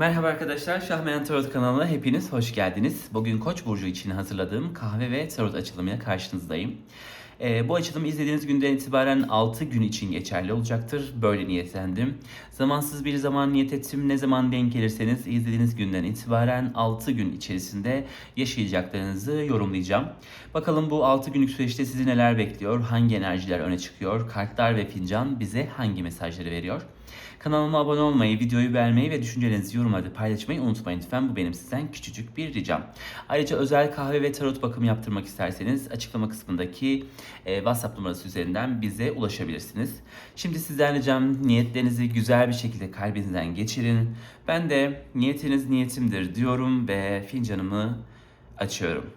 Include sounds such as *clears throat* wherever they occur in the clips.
Merhaba arkadaşlar, Şahmeyan Tarot kanalına hepiniz hoş geldiniz. Bugün Koç burcu için hazırladığım kahve ve tarot açılımıyla karşınızdayım. Ee, bu açılım izlediğiniz günden itibaren 6 gün için geçerli olacaktır. Böyle niyetlendim. Zamansız bir zaman niyet ettim. Ne zaman denk gelirseniz izlediğiniz günden itibaren 6 gün içerisinde yaşayacaklarınızı yorumlayacağım. Bakalım bu 6 günlük süreçte sizi neler bekliyor, hangi enerjiler öne çıkıyor, kartlar ve fincan bize hangi mesajları veriyor? Kanalıma abone olmayı, videoyu beğenmeyi ve düşüncelerinizi yorumlarda paylaşmayı unutmayın lütfen. Bu benim sizden küçücük bir ricam. Ayrıca özel kahve ve tarot bakımı yaptırmak isterseniz açıklama kısmındaki e, WhatsApp numarası üzerinden bize ulaşabilirsiniz. Şimdi sizden ricam niyetlerinizi güzel bir şekilde kalbinizden geçirin. Ben de niyetiniz niyetimdir diyorum ve fincanımı açıyorum.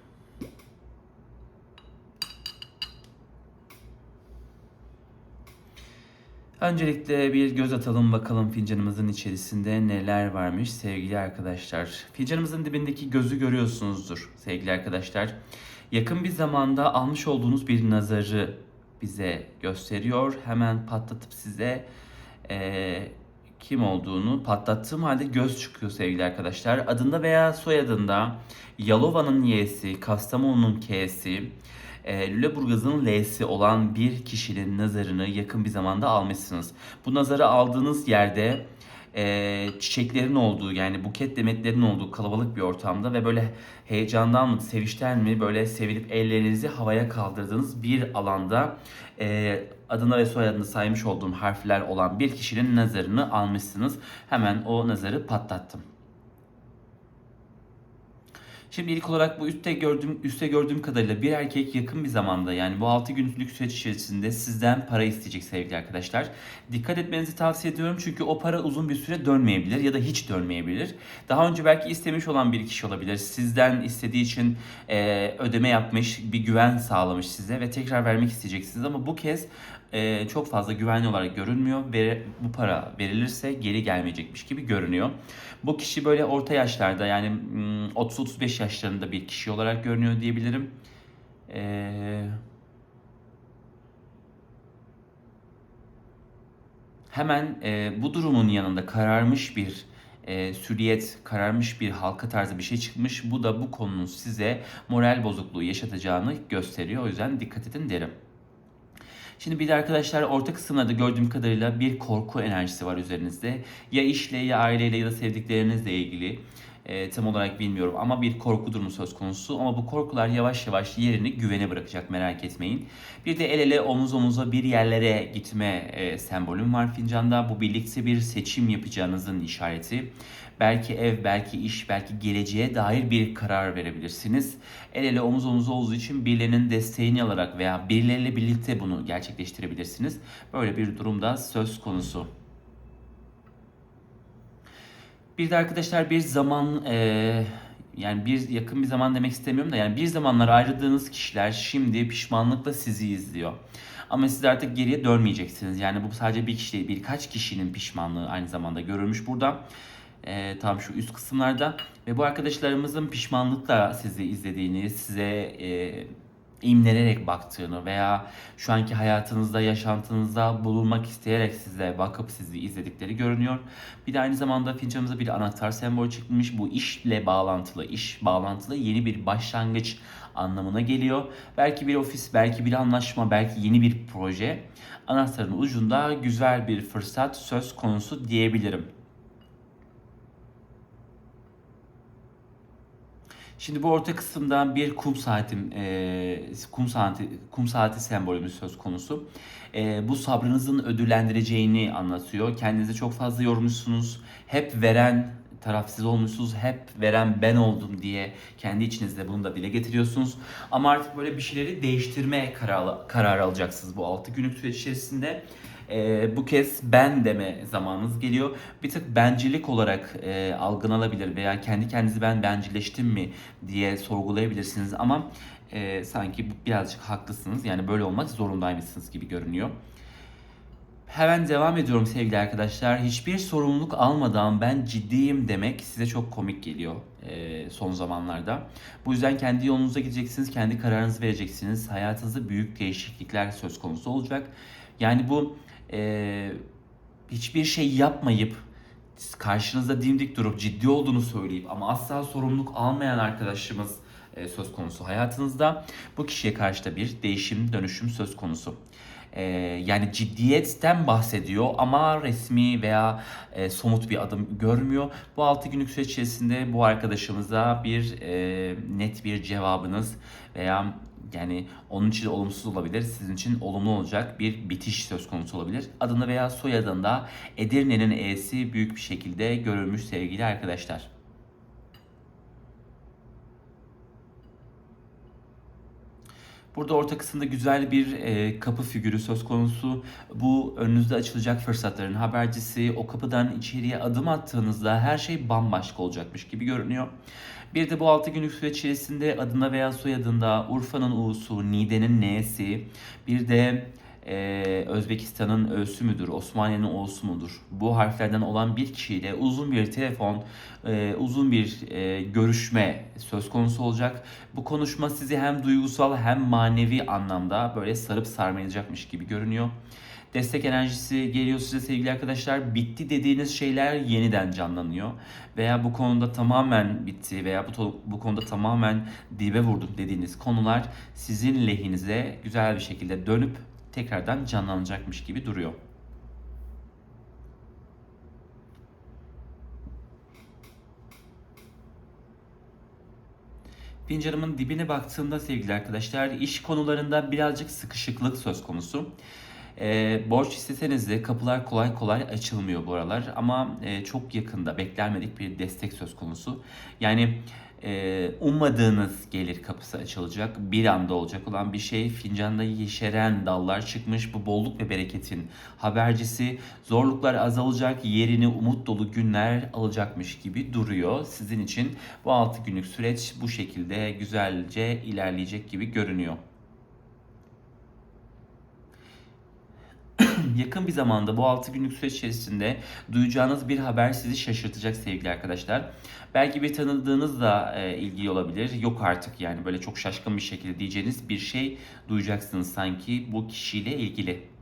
Öncelikle bir göz atalım bakalım fincanımızın içerisinde neler varmış sevgili arkadaşlar. Fincanımızın dibindeki gözü görüyorsunuzdur sevgili arkadaşlar. Yakın bir zamanda almış olduğunuz bir nazarı bize gösteriyor. Hemen patlatıp size eee, kim olduğunu patlattığım halde göz çıkıyor sevgili arkadaşlar. Adında veya soyadında Yalova'nın Y'si, Kastamonu'nun K'si, e, Lüleburgaz'ın L'si olan bir kişinin nazarını yakın bir zamanda almışsınız. Bu nazarı aldığınız yerde e, çiçeklerin olduğu yani buket demetlerin olduğu kalabalık bir ortamda ve böyle heyecandan mı sevinçten mi böyle sevilip ellerinizi havaya kaldırdığınız bir alanda e, adına ve soyadını saymış olduğum harfler olan bir kişinin nazarını almışsınız. Hemen o nazarı patlattım. Şimdi ilk olarak bu üstte gördüğüm üstte gördüğüm kadarıyla bir erkek yakın bir zamanda yani bu 6 günlük süreç içerisinde sizden para isteyecek sevgili arkadaşlar. Dikkat etmenizi tavsiye ediyorum çünkü o para uzun bir süre dönmeyebilir ya da hiç dönmeyebilir. Daha önce belki istemiş olan bir kişi olabilir. Sizden istediği için e, ödeme yapmış, bir güven sağlamış size ve tekrar vermek isteyeceksiniz ama bu kez çok fazla güvenli olarak görünmüyor ve bu para verilirse geri gelmeyecekmiş gibi görünüyor. Bu kişi böyle orta yaşlarda yani mm, 30-35 yaşlarında bir kişi olarak görünüyor diyebilirim. Hemen bu durumun yanında kararmış bir e, süriyet, kararmış bir halka tarzı bir şey çıkmış. Bu da bu konunun size moral bozukluğu yaşatacağını gösteriyor. O yüzden dikkat edin derim. Şimdi bir de arkadaşlar orta kısımlarda gördüğüm kadarıyla bir korku enerjisi var üzerinizde. Ya işle ya aileyle ya da sevdiklerinizle ilgili. E, tam olarak bilmiyorum ama bir korku durumu söz konusu. Ama bu korkular yavaş yavaş yerini güvene bırakacak merak etmeyin. Bir de el ele omuz omuza bir yerlere gitme e, sembolüm var fincanda. Bu birlikte bir seçim yapacağınızın işareti. Belki ev, belki iş, belki geleceğe dair bir karar verebilirsiniz. El ele omuz omuza olduğu için birilerinin desteğini alarak veya birileriyle birlikte bunu gerçekleştirebilirsiniz. Böyle bir durumda söz konusu. Bir de arkadaşlar bir zaman e, yani bir yakın bir zaman demek istemiyorum da yani bir zamanlar ayrıldığınız kişiler şimdi pişmanlıkla sizi izliyor. Ama siz artık geriye dönmeyeceksiniz. Yani bu sadece bir kişi değil birkaç kişinin pişmanlığı aynı zamanda görülmüş burada. E, tam şu üst kısımlarda ve bu arkadaşlarımızın pişmanlıkla sizi izlediğini, size e, imlenerek baktığını veya şu anki hayatınızda, yaşantınızda bulunmak isteyerek size bakıp sizi izledikleri görünüyor. Bir de aynı zamanda fincanımıza bir anahtar sembolü çıkmış. Bu işle bağlantılı, iş bağlantılı yeni bir başlangıç anlamına geliyor. Belki bir ofis, belki bir anlaşma, belki yeni bir proje. Anahtarın ucunda güzel bir fırsat söz konusu diyebilirim. Şimdi bu orta kısımda bir kum saatim, e, kum saati, kum saati sembolümüz söz konusu. E, bu sabrınızın ödüllendireceğini anlatıyor. Kendinize çok fazla yormuşsunuz. Hep veren taraf siz olmuşsunuz. Hep veren ben oldum diye kendi içinizde bunu da dile getiriyorsunuz. Ama artık böyle bir şeyleri değiştirme kararı, kararı alacaksınız bu 6 günlük süreç içerisinde. Ee, bu kez ben deme zamanınız geliyor. Bir tık bencillik olarak e, algılanabilir veya kendi kendinizi ben bencilleştim mi diye sorgulayabilirsiniz ama e, sanki birazcık haklısınız. Yani böyle olmak zorundaymışsınız gibi görünüyor. Hemen devam ediyorum sevgili arkadaşlar. Hiçbir sorumluluk almadan ben ciddiyim demek size çok komik geliyor e, son zamanlarda. Bu yüzden kendi yolunuza gideceksiniz, kendi kararınızı vereceksiniz. Hayatınızda büyük değişiklikler söz konusu olacak. Yani bu e, hiçbir şey yapmayıp karşınızda dimdik durup ciddi olduğunu söyleyip ama asla sorumluluk almayan arkadaşımız e, söz konusu hayatınızda. Bu kişiye karşı da bir değişim, dönüşüm söz konusu. E, yani ciddiyetten bahsediyor ama resmi veya e, somut bir adım görmüyor. Bu 6 günlük süreç içerisinde bu arkadaşımıza bir e, net bir cevabınız veya yani onun için olumsuz olabilir, sizin için olumlu olacak bir bitiş söz konusu olabilir. Adını veya soyadında Edirne'nin E'si büyük bir şekilde görülmüş sevgili arkadaşlar. Burada orta kısımda güzel bir e, kapı figürü söz konusu. Bu önünüzde açılacak fırsatların habercisi. O kapıdan içeriye adım attığınızda her şey bambaşka olacakmış gibi görünüyor. Bir de bu 6 günlük süreç içerisinde adına veya soyadında Urfa'nın U'su, Niğde'nin N'si, bir de e, Özbekistan'ın Ö'sü müdür, Osmaniye'nin O'su mudur? Bu harflerden olan bir kişiyle uzun bir telefon, e, uzun bir e, görüşme söz konusu olacak. Bu konuşma sizi hem duygusal hem manevi anlamda böyle sarıp sarmalayacakmış gibi görünüyor. Destek enerjisi geliyor size sevgili arkadaşlar. Bitti dediğiniz şeyler yeniden canlanıyor. Veya bu konuda tamamen bitti veya bu, bu konuda tamamen dibe vurdum dediğiniz konular sizin lehinize güzel bir şekilde dönüp tekrardan canlanacakmış gibi duruyor. Fincanımın dibine baktığımda sevgili arkadaşlar iş konularında birazcık sıkışıklık söz konusu. E, borç isteseniz de kapılar kolay kolay açılmıyor bu aralar ama e, çok yakında beklenmedik bir destek söz konusu. Yani e, ummadığınız gelir kapısı açılacak. Bir anda olacak olan bir şey. Fincanda yeşeren dallar çıkmış. Bu bolluk ve bereketin habercisi. Zorluklar azalacak. Yerini umut dolu günler alacakmış gibi duruyor. Sizin için bu 6 günlük süreç bu şekilde güzelce ilerleyecek gibi görünüyor. Yakın bir zamanda bu 6 günlük süreç içerisinde duyacağınız bir haber sizi şaşırtacak sevgili arkadaşlar. Belki bir tanıdığınızla e, ilgili olabilir. Yok artık yani böyle çok şaşkın bir şekilde diyeceğiniz bir şey duyacaksınız sanki bu kişiyle ilgili.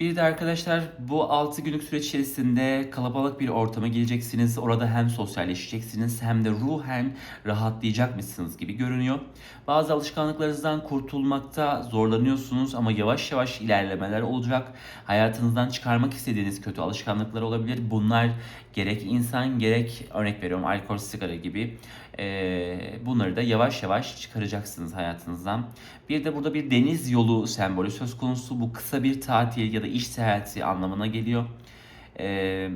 Bir de arkadaşlar bu 6 günlük süreç içerisinde kalabalık bir ortama geleceksiniz. Orada hem sosyalleşeceksiniz hem de ruhen rahatlayacakmışsınız gibi görünüyor. Bazı alışkanlıklarınızdan kurtulmakta zorlanıyorsunuz ama yavaş yavaş ilerlemeler olacak. Hayatınızdan çıkarmak istediğiniz kötü alışkanlıklar olabilir. Bunlar gerek insan gerek örnek veriyorum alkol, sigara gibi e, bunları da yavaş yavaş çıkaracaksınız hayatınızdan. Bir de burada bir deniz yolu sembolü söz konusu. Bu kısa bir tatil ya da iş seyahati anlamına geliyor. E,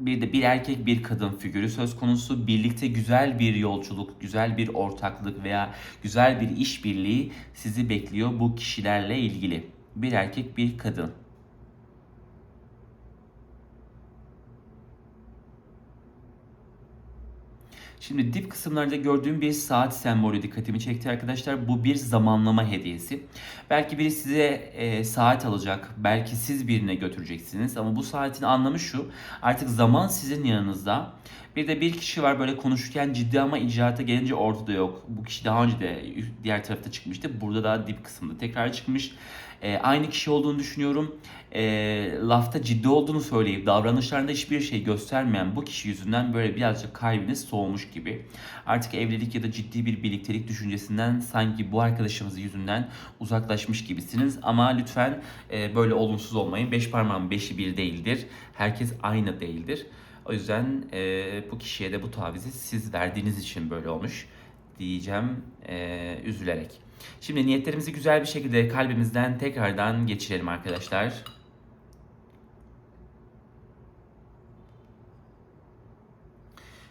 bir de bir erkek bir kadın figürü söz konusu. Birlikte güzel bir yolculuk, güzel bir ortaklık veya güzel bir işbirliği sizi bekliyor bu kişilerle ilgili. Bir erkek bir kadın. Şimdi dip kısımlarda gördüğüm bir saat sembolü dikkatimi çekti arkadaşlar. Bu bir zamanlama hediyesi. Belki biri size e, saat alacak. Belki siz birine götüreceksiniz. Ama bu saatin anlamı şu. Artık zaman sizin yanınızda. Bir de bir kişi var böyle konuşurken ciddi ama icraata gelince ortada yok. Bu kişi daha önce de diğer tarafta çıkmıştı. Burada daha dip kısımda tekrar çıkmış. E, aynı kişi olduğunu düşünüyorum. E, lafta ciddi olduğunu söyleyip davranışlarında hiçbir şey göstermeyen bu kişi yüzünden böyle birazcık kalbiniz soğumuş gibi. Artık evlilik ya da ciddi bir birliktelik düşüncesinden sanki bu arkadaşımız yüzünden uzaklaşmış gibisiniz. Ama lütfen e, böyle olumsuz olmayın. Beş parmağın beşi bir değildir. Herkes aynı değildir. O yüzden e, bu kişiye de bu tavizi siz verdiğiniz için böyle olmuş diyeceğim e, üzülerek. Şimdi niyetlerimizi güzel bir şekilde kalbimizden tekrardan geçirelim arkadaşlar.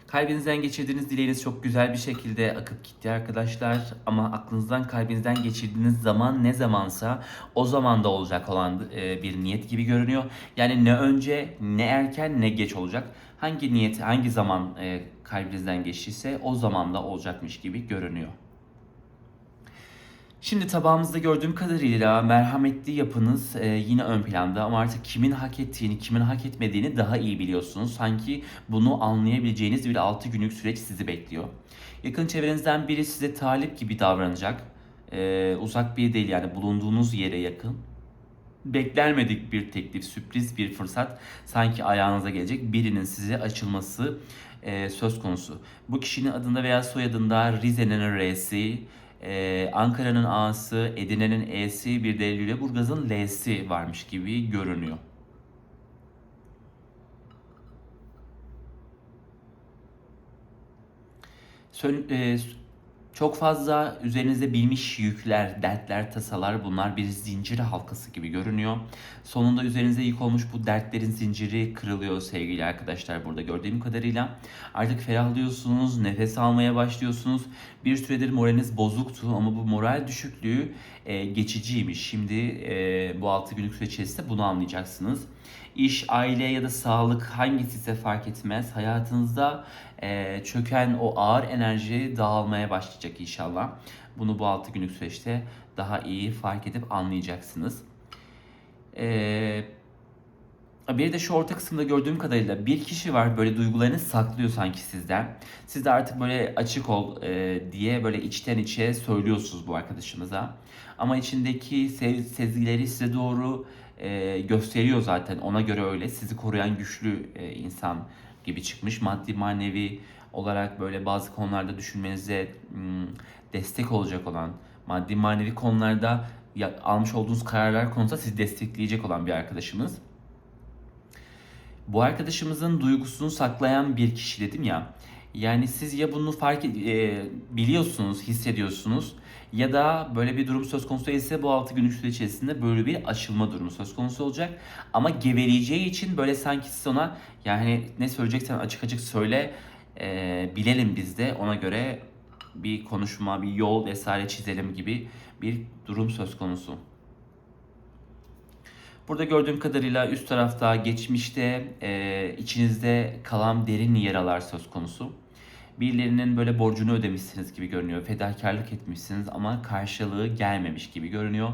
Kalbinizden geçirdiğiniz dileğiniz çok güzel bir şekilde akıp gitti arkadaşlar. Ama aklınızdan kalbinizden geçirdiğiniz zaman ne zamansa o zaman da olacak olan e, bir niyet gibi görünüyor. Yani ne önce ne erken ne geç olacak. Hangi niyet hangi zaman e, kalbinizden geçtiyse o zaman da olacakmış gibi görünüyor. Şimdi tabağımızda gördüğüm kadarıyla merhametli yapınız e, yine ön planda ama artık kimin hak ettiğini, kimin hak etmediğini daha iyi biliyorsunuz. Sanki bunu anlayabileceğiniz bir 6 günlük süreç sizi bekliyor. Yakın çevrenizden biri size talip gibi davranacak. Ee, uzak bir değil yani bulunduğunuz yere yakın. Beklenmedik bir teklif, sürpriz bir fırsat sanki ayağınıza gelecek birinin size açılması e, söz konusu. Bu kişinin adında veya soyadında Rize'nin R'si, e, Ankara'nın A'sı, Edirne'nin E'si, bir de Lüleburgaz'ın L'si varmış gibi görünüyor. Sön- e, çok fazla üzerinizde bilmiş yükler, dertler, tasalar bunlar bir zincir halkası gibi görünüyor. Sonunda üzerinize yük olmuş bu dertlerin zinciri kırılıyor sevgili arkadaşlar burada gördüğüm kadarıyla. Artık ferahlıyorsunuz, nefes almaya başlıyorsunuz. Bir süredir moraliniz bozuktu ama bu moral düşüklüğü e, geçiciymiş. Şimdi e, bu 6 günlük süre içerisinde bunu anlayacaksınız. İş, aile ya da sağlık hangisi ise fark etmez. Hayatınızda e, çöken o ağır enerji dağılmaya başlayacak inşallah. Bunu bu 6 günlük süreçte daha iyi fark edip anlayacaksınız. Ee, bir de şu orta kısımda gördüğüm kadarıyla bir kişi var böyle duygularını saklıyor sanki sizden. Siz de artık böyle açık ol e, diye böyle içten içe söylüyorsunuz bu arkadaşımıza. Ama içindeki sev- sezgileri size doğru e, gösteriyor zaten. Ona göre öyle. Sizi koruyan güçlü e, insan gibi çıkmış. Maddi manevi olarak böyle bazı konularda düşünmenize hmm, destek olacak olan, maddi manevi konularda ya- almış olduğunuz kararlar konusunda sizi destekleyecek olan bir arkadaşımız. Bu arkadaşımızın duygusunu saklayan bir kişi dedim ya. Yani siz ya bunu fark e, biliyorsunuz, hissediyorsunuz ya da böyle bir durum söz konusu ise bu 6 günlük süre içerisinde böyle bir aşılma durumu söz konusu olacak. Ama geveleyeceği için böyle sanki siz ona yani ne söyleyeceksen açık açık söyle e, bilelim biz de ona göre bir konuşma, bir yol vesaire çizelim gibi bir durum söz konusu. Burada gördüğüm kadarıyla üst tarafta geçmişte e, içinizde kalan derin yaralar söz konusu. Birilerinin böyle borcunu ödemişsiniz gibi görünüyor. Fedakarlık etmişsiniz ama karşılığı gelmemiş gibi görünüyor.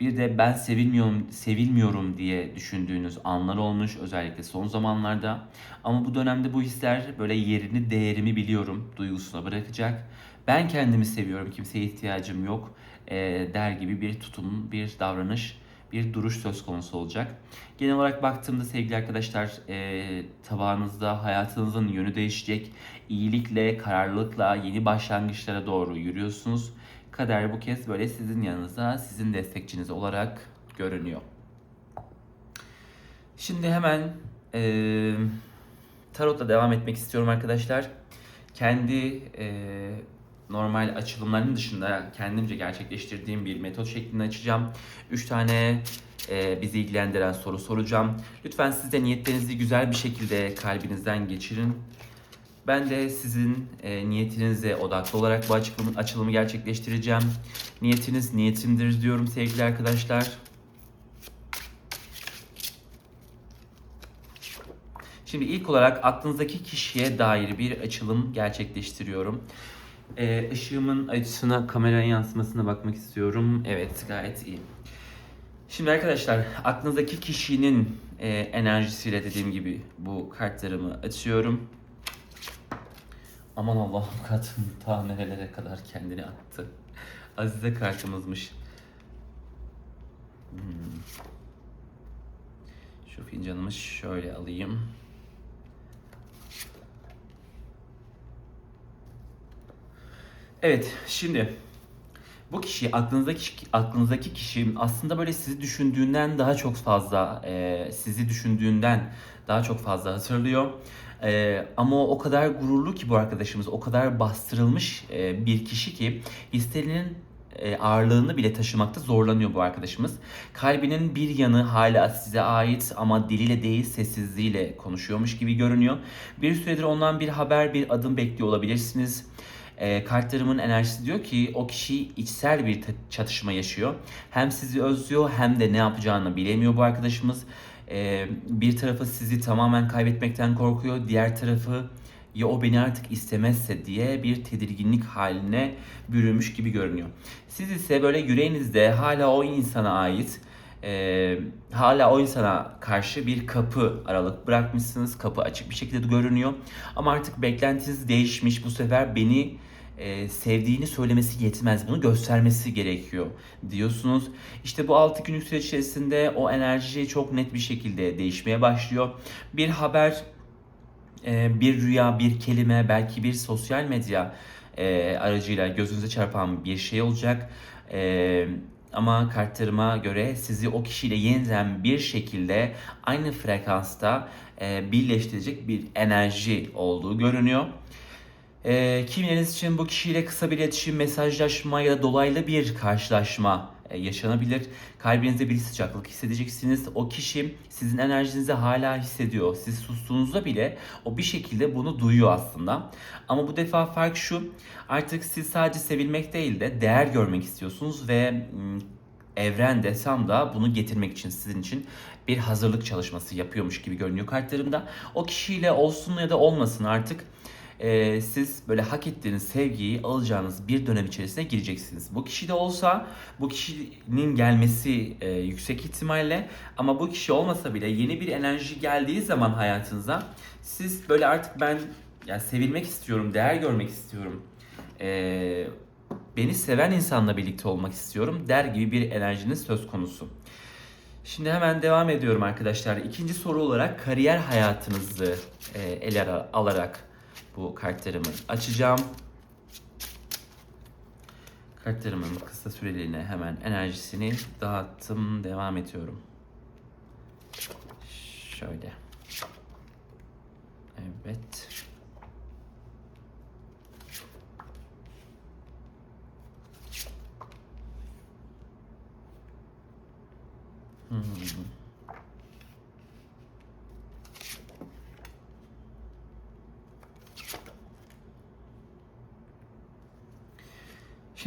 Bir de ben sevilmiyorum, sevilmiyorum diye düşündüğünüz anlar olmuş özellikle son zamanlarda. Ama bu dönemde bu hisler böyle yerini, değerimi biliyorum duygusuna bırakacak. Ben kendimi seviyorum, kimseye ihtiyacım yok e, der gibi bir tutum, bir davranış bir duruş söz konusu olacak. Genel olarak baktığımda sevgili arkadaşlar e, tabağınızda hayatınızın yönü değişecek. İyilikle, kararlılıkla yeni başlangıçlara doğru yürüyorsunuz. Kader bu kez böyle sizin yanınızda, sizin destekçiniz olarak görünüyor. Şimdi hemen e, tarotla devam etmek istiyorum arkadaşlar. Kendi e, normal açılımların dışında kendimce gerçekleştirdiğim bir metot şeklinde açacağım. 3 tane e, bizi ilgilendiren soru soracağım. Lütfen siz de niyetlerinizi güzel bir şekilde kalbinizden geçirin. Ben de sizin e, niyetinize odaklı olarak bu açılımı, açılımı gerçekleştireceğim. Niyetiniz niyetimdir diyorum sevgili arkadaşlar. Şimdi ilk olarak aklınızdaki kişiye dair bir açılım gerçekleştiriyorum. Ee, ışığımın açısına, kameraya yansımasına bakmak istiyorum. Evet, gayet iyi. Şimdi arkadaşlar, aklınızdaki kişinin e, enerjisiyle dediğim gibi bu kartlarımı açıyorum. Aman Allah'ım kadın ta nerelere kadar kendini attı. Azize kartımızmış. Hmm. Şu fincanımı şöyle alayım. Evet, şimdi bu kişi aklınızdaki aklınızdaki kişi aslında böyle sizi düşündüğünden daha çok fazla e, sizi düşündüğünden daha çok fazla hatırlıyor. E, ama o, kadar gururlu ki bu arkadaşımız, o kadar bastırılmış e, bir kişi ki hislerinin e, ağırlığını bile taşımakta zorlanıyor bu arkadaşımız. Kalbinin bir yanı hala size ait ama diliyle değil sessizliğiyle konuşuyormuş gibi görünüyor. Bir süredir ondan bir haber, bir adım bekliyor olabilirsiniz. E, kartlarımın enerjisi diyor ki o kişi içsel bir çatışma yaşıyor. Hem sizi özlüyor hem de ne yapacağını bilemiyor bu arkadaşımız. E, bir tarafı sizi tamamen kaybetmekten korkuyor. Diğer tarafı ya o beni artık istemezse diye bir tedirginlik haline bürünmüş gibi görünüyor. Siz ise böyle yüreğinizde hala o insana ait e, hala o insana karşı bir kapı aralık bırakmışsınız. Kapı açık bir şekilde görünüyor. Ama artık beklentiniz değişmiş. Bu sefer beni e, sevdiğini söylemesi yetmez. Bunu göstermesi gerekiyor diyorsunuz. İşte bu 6 günlük süreç içerisinde o enerji çok net bir şekilde değişmeye başlıyor. Bir haber, e, bir rüya, bir kelime, belki bir sosyal medya e, aracıyla gözünüze çarpan bir şey olacak. E, ama kartlarıma göre sizi o kişiyle yeniden bir şekilde aynı frekansta e, birleştirecek bir enerji olduğu görünüyor. E, kimileriniz için bu kişiyle kısa bir iletişim, mesajlaşma ya da dolaylı bir karşılaşma yaşanabilir. Kalbinizde bir sıcaklık hissedeceksiniz. O kişi sizin enerjinizi hala hissediyor. Siz sustuğunuzda bile o bir şekilde bunu duyuyor aslında. Ama bu defa fark şu. Artık siz sadece sevilmek değil de değer görmek istiyorsunuz ve evren desem da bunu getirmek için sizin için bir hazırlık çalışması yapıyormuş gibi görünüyor kartlarımda. O kişiyle olsun ya da olmasın artık e, siz böyle hak ettiğiniz sevgiyi alacağınız bir dönem içerisine gireceksiniz. Bu kişi de olsa bu kişinin gelmesi e, yüksek ihtimalle ama bu kişi olmasa bile yeni bir enerji geldiği zaman hayatınıza siz böyle artık ben yani sevilmek istiyorum, değer görmek istiyorum. E, beni seven insanla birlikte olmak istiyorum der gibi bir enerjiniz söz konusu. Şimdi hemen devam ediyorum arkadaşlar. İkinci soru olarak kariyer hayatınızı e, ele alarak bu kartlarımı açacağım. Kartlarımın kısa süreliğine hemen enerjisini dağıttım. Devam ediyorum. Şöyle. Evet. Hmm.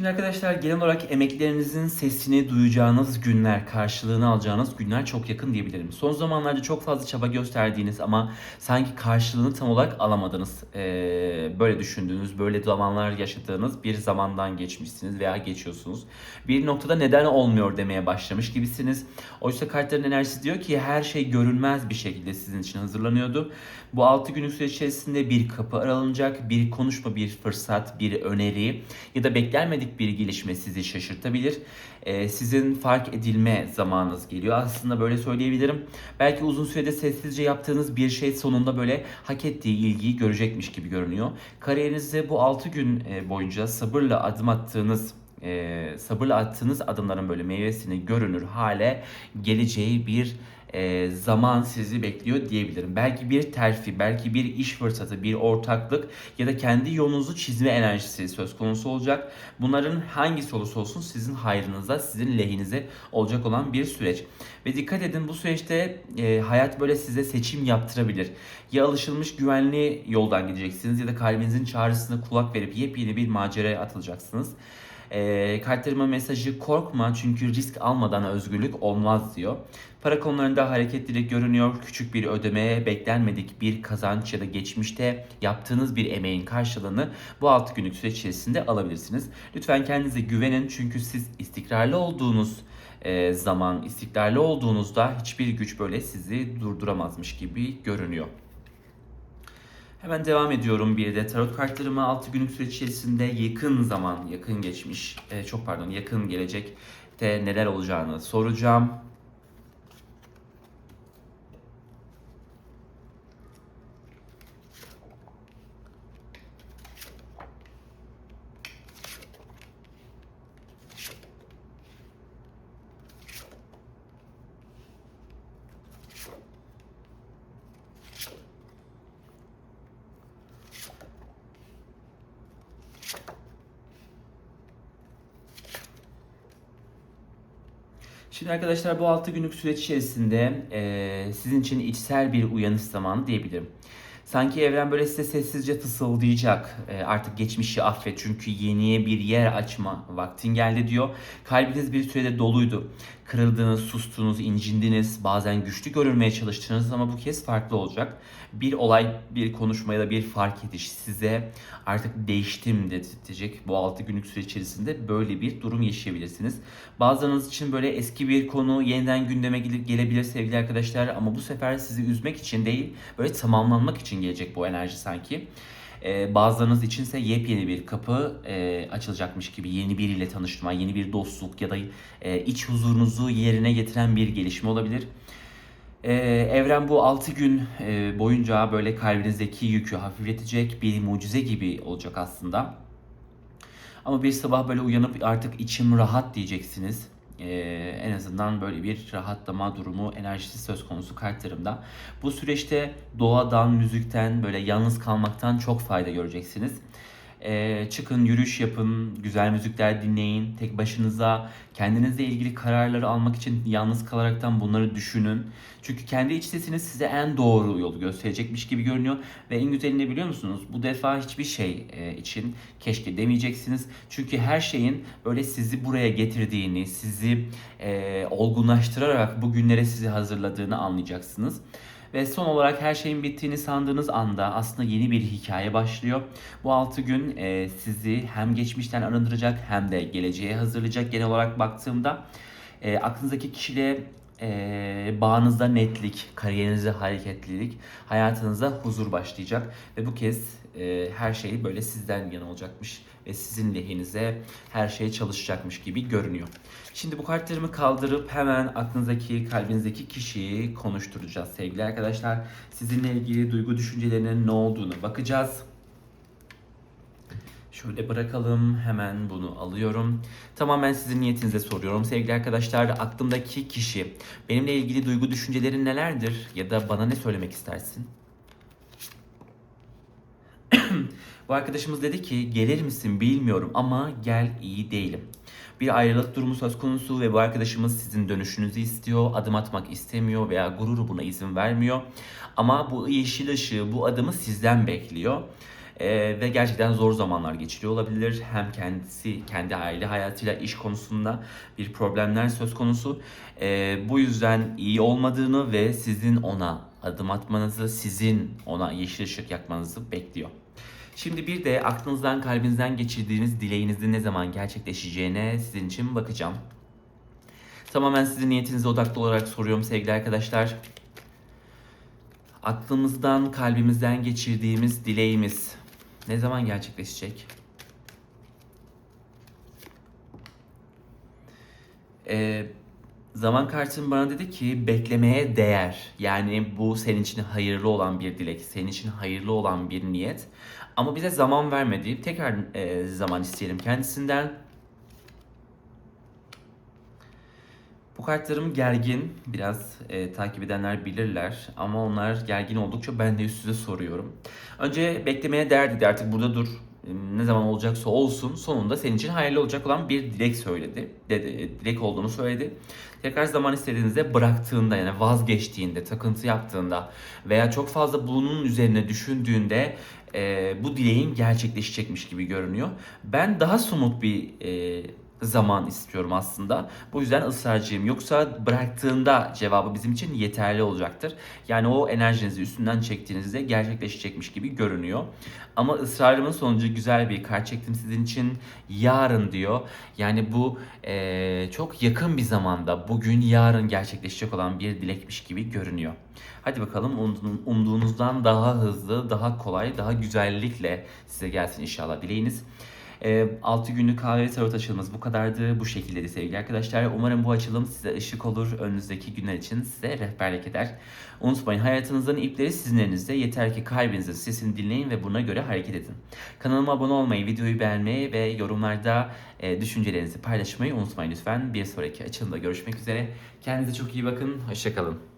Şimdi arkadaşlar genel olarak emeklerinizin sesini duyacağınız günler, karşılığını alacağınız günler çok yakın diyebilirim. Son zamanlarda çok fazla çaba gösterdiğiniz ama sanki karşılığını tam olarak alamadınız. Ee, böyle düşündüğünüz, böyle zamanlar yaşadığınız bir zamandan geçmişsiniz veya geçiyorsunuz. Bir noktada neden olmuyor demeye başlamış gibisiniz. Oysa kartların enerjisi diyor ki her şey görünmez bir şekilde sizin için hazırlanıyordu. Bu 6 günlük süreç içerisinde bir kapı aralanacak, bir konuşma, bir fırsat, bir öneri ya da beklenmedik bir gelişme sizi şaşırtabilir. Ee, sizin fark edilme zamanınız geliyor. Aslında böyle söyleyebilirim. Belki uzun sürede sessizce yaptığınız bir şey sonunda böyle hak ettiği ilgiyi görecekmiş gibi görünüyor. Kariyerinizde bu 6 gün e, boyunca sabırla adım attığınız e, sabırla attığınız adımların böyle meyvesini görünür hale geleceği bir e, zaman sizi bekliyor diyebilirim. Belki bir terfi, belki bir iş fırsatı, bir ortaklık ya da kendi yolunuzu çizme enerjisi söz konusu olacak. Bunların hangisi olursa olsun sizin hayrınıza, sizin lehinize olacak olan bir süreç. Ve dikkat edin bu süreçte e, hayat böyle size seçim yaptırabilir. Ya alışılmış güvenli yoldan gideceksiniz ya da kalbinizin çağrısına kulak verip yepyeni bir maceraya atılacaksınız. E, kartlarıma mesajı korkma çünkü risk almadan özgürlük olmaz diyor. Para konularında hareketlilik görünüyor. Küçük bir ödeme, beklenmedik bir kazanç ya da geçmişte yaptığınız bir emeğin karşılığını bu 6 günlük süreç içerisinde alabilirsiniz. Lütfen kendinize güvenin çünkü siz istikrarlı olduğunuz e, zaman, istikrarlı olduğunuzda hiçbir güç böyle sizi durduramazmış gibi görünüyor. Hemen devam ediyorum bir de tarot kartlarımı 6 günlük süreç içerisinde yakın zaman, yakın geçmiş, e, çok pardon yakın gelecekte neler olacağını soracağım. Şimdi arkadaşlar bu 6 günlük süreç içerisinde e, sizin için içsel bir uyanış zamanı diyebilirim. Sanki evren böyle size sessizce fısıldayacak. E, artık geçmişi affet çünkü yeniye bir yer açma vaktin geldi diyor. Kalbiniz bir sürede doluydu. Kırıldınız, sustunuz, incindiniz, bazen güçlü görünmeye çalıştınız ama bu kez farklı olacak. Bir olay, bir konuşma ya da bir fark ediş size artık değiştim dedirtecek. Bu 6 günlük süre içerisinde böyle bir durum yaşayabilirsiniz. Bazılarınız için böyle eski bir konu yeniden gündeme gelebilir sevgili arkadaşlar ama bu sefer sizi üzmek için değil, böyle tamamlanmak için gelecek bu enerji sanki. E, bazılarınız içinse yepyeni bir kapı e, açılacakmış gibi yeni biriyle tanışma, yeni bir dostluk ya da e, iç huzurunuzu yerine getiren bir gelişme olabilir. Ee, evren bu 6 gün e, boyunca böyle kalbinizdeki yükü hafifletecek bir mucize gibi olacak aslında. Ama bir sabah böyle uyanıp artık içim rahat diyeceksiniz. Ee, en azından böyle bir rahatlama durumu enerjisi söz konusu kartlarımda. Bu süreçte doğadan, müzikten, böyle yalnız kalmaktan çok fayda göreceksiniz. Ee, çıkın, yürüyüş yapın, güzel müzikler dinleyin, tek başınıza kendinizle ilgili kararları almak için yalnız kalaraktan bunları düşünün. Çünkü kendi iç sesiniz size en doğru yolu gösterecekmiş gibi görünüyor. Ve en güzeli ne biliyor musunuz? Bu defa hiçbir şey e, için keşke demeyeceksiniz. Çünkü her şeyin böyle sizi buraya getirdiğini, sizi e, olgunlaştırarak bu günlere sizi hazırladığını anlayacaksınız. Ve son olarak her şeyin bittiğini sandığınız anda aslında yeni bir hikaye başlıyor. Bu 6 gün e, sizi hem geçmişten arındıracak hem de geleceğe hazırlayacak. Genel olarak baktığımda e, aklınızdaki kişiyle e, bağınızda netlik, kariyerinizde hareketlilik, hayatınızda huzur başlayacak. Ve bu kez e, her şey böyle sizden yana olacakmış ve sizin lehinize her şey çalışacakmış gibi görünüyor. Şimdi bu kartlarımı kaldırıp hemen aklınızdaki, kalbinizdeki kişiyi konuşturacağız sevgili arkadaşlar. Sizinle ilgili duygu düşüncelerinin ne olduğunu bakacağız. Şöyle bırakalım. Hemen bunu alıyorum. Tamamen sizin niyetinize soruyorum. Sevgili arkadaşlar aklımdaki kişi benimle ilgili duygu düşüncelerin nelerdir? Ya da bana ne söylemek istersin? *clears throat* *clears throat* Bu arkadaşımız dedi ki gelir misin bilmiyorum ama gel iyi değilim. Bir ayrılık durumu söz konusu ve bu arkadaşımız sizin dönüşünüzü istiyor, adım atmak istemiyor veya gururu buna izin vermiyor. Ama bu yeşil ışığı, bu adımı sizden bekliyor. Ee, ve gerçekten zor zamanlar geçiriyor olabilir. Hem kendisi, kendi aile hayatıyla, iş konusunda bir problemler söz konusu. Ee, bu yüzden iyi olmadığını ve sizin ona adım atmanızı, sizin ona yeşil ışık yakmanızı bekliyor. Şimdi bir de aklınızdan, kalbinizden geçirdiğiniz dileğinizin ne zaman gerçekleşeceğine sizin için bakacağım. Tamamen sizin niyetinize odaklı olarak soruyorum sevgili arkadaşlar. Aklımızdan, kalbimizden geçirdiğimiz dileğimiz ne zaman gerçekleşecek? Ee, zaman kartım bana dedi ki beklemeye değer. Yani bu senin için hayırlı olan bir dilek, senin için hayırlı olan bir niyet. Ama bize zaman vermedi. Tekrar e, zaman isteyelim kendisinden. Bu kartlarım gergin. Biraz e, takip edenler bilirler. Ama onlar gergin oldukça ben de üst soruyorum. Önce beklemeye değer dedi artık burada dur. E, Ne zaman olacaksa olsun sonunda senin için hayırlı olacak olan bir dilek söyledi. Dedi, dilek olduğunu söyledi. Tekrar zaman istediğinizde bıraktığında yani vazgeçtiğinde, takıntı yaptığında veya çok fazla bunun üzerine düşündüğünde e, bu dileğin gerçekleşecekmiş gibi görünüyor. Ben daha somut bir e, zaman istiyorum aslında. Bu yüzden ısrarcıyım. Yoksa bıraktığında cevabı bizim için yeterli olacaktır. Yani o enerjinizi üstünden çektiğinizde gerçekleşecekmiş gibi görünüyor. Ama ısrarımın sonucu güzel bir kart çektim sizin için. Yarın diyor. Yani bu eee, çok yakın bir zamanda bugün yarın gerçekleşecek olan bir dilekmiş gibi görünüyor. Hadi bakalım umduğun- umduğunuzdan daha hızlı, daha kolay, daha güzellikle size gelsin inşallah dileğiniz. 6 günlük kahve tarot açılımımız bu kadardı. Bu şekildeydi sevgili arkadaşlar. Umarım bu açılım size ışık olur. Önünüzdeki günler için size rehberlik eder. Unutmayın hayatınızın ipleri sizin elinizde. Yeter ki kalbinizin sesini dinleyin ve buna göre hareket edin. Kanalıma abone olmayı, videoyu beğenmeyi ve yorumlarda e, düşüncelerinizi paylaşmayı unutmayın lütfen. Bir sonraki açılımda görüşmek üzere. Kendinize çok iyi bakın. Hoşçakalın.